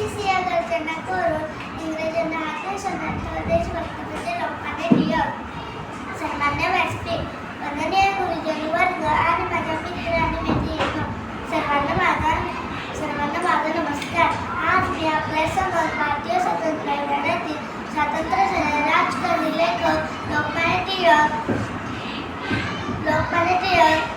रचना करून इंग्रजांना आत्मसन्मान देशभक्तीमध्ये लोकांनी टिळक सन्मान्य व्यासपीठ वंदनीय गुरुजन वर्ग आणि माझ्या मित्र आणि मैत्रिणी सर्वांना माझा सर्वांना माझा नमस्कार आज मी आपल्या समोर भारतीय स्वातंत्र्य लढ्यातील स्वातंत्र्य राज करणी लेखक लोकमान्य टिळक लोकमान्य टिळक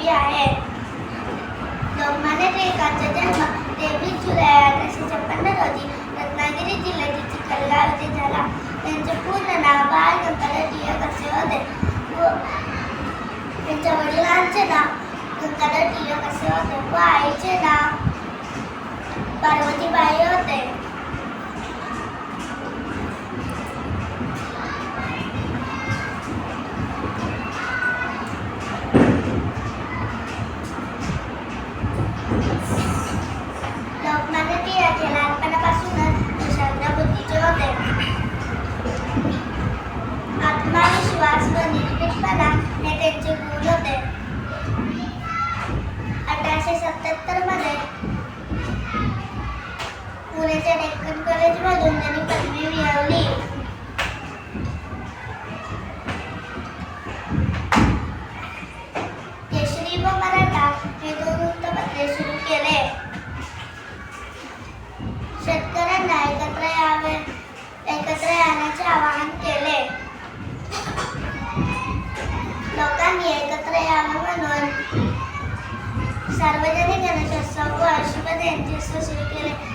उभी आहे. लोकमान्य टिळकांचा जन्म तेवीस जुलै अठराशे छप्पन्न रोजी रत्नागिरी जिल्ह्यातील चिखलगाव येथे झाला. त्यांचे पूर्ण नाव बाळ गंगाधर टिळक असे होते. व त्यांच्या वडिलांचे नाव गंगाधर टिळक असे होते. व आईचे नाव अठराशे सत्याहत्तरमध्ये पुण्याच्या डेक्कन कॉलेजमधून त्यांनी पदवी मिळवली. केशरी व मराठा हे दोन वृत्तपत्रे सुरू केले. शेतकऱ्यांना एकत्र यावे एकत्र येण्याचे आवाहन केले लोकांनी एकत्र यावे म्हणून सार्वजनिक गणेशोत्सव व शिवजयंती उत्सव सुरू केले.